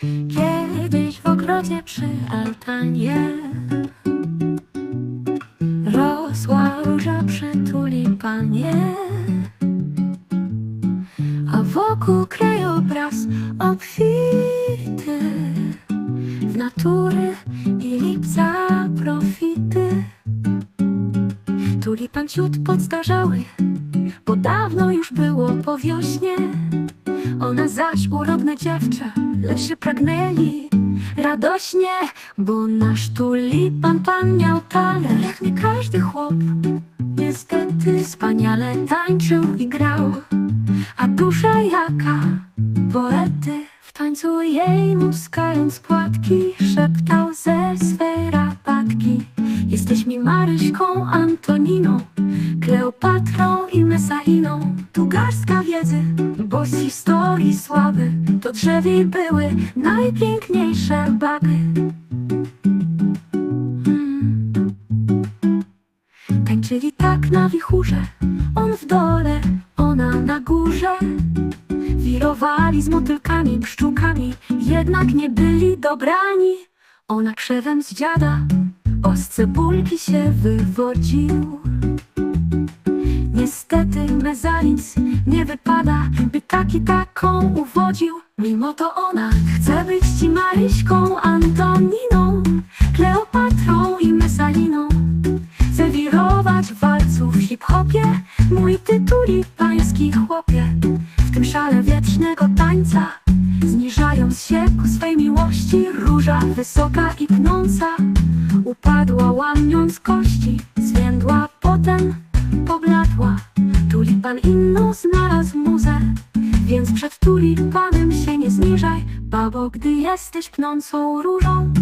Kiedyś w ogrodzie przy altanie Rosła róża przy tulipanie A wokół krajobraz obfity W natury i lipca profity. Tulipan ciut podstarzały Bo dawno już było po wiośnie. Ona zaś urodne dziewczę, lecz się pragnęli radośnie, bo nasz tulipan pan miał talent, jak nie każdy chłop. Niestety wspaniale tańczył i grał, a dusza jaka poety w tańcu jej muskając płatki szeptał ze swej rabatki. Jesteś mi Maryśką Antoniną, Kleopatrą i Mesainą. Tu garstka wiedzy, bo z historii sławy to drzewie były najpiękniejsze baby. Mm. Tańczyli tak na wichurze, on w dole, ona na górze. Wirowali z motylkami, pszczółkami, jednak nie byli dobrani. Ona krzewem z dziada, o z cebulki się wywodził. Niestety mezalins nie wypada, by taki taką uwodził. Mimo to ona chce być ci Maryśką Antoniną, Kleopatrą i Mesaliną. Chce wirować w walcu w hip-hopie, mój tytulik pański chłopie. W tym szale wietrznego tańca, zniżając się ku swej miłości, róża wysoka i pnąca. Upadła łamiąc kości, Tulipan inną znalazł muzę, więc przed tulipanem się nie zniżaj, babo, gdy jesteś pnącą różą.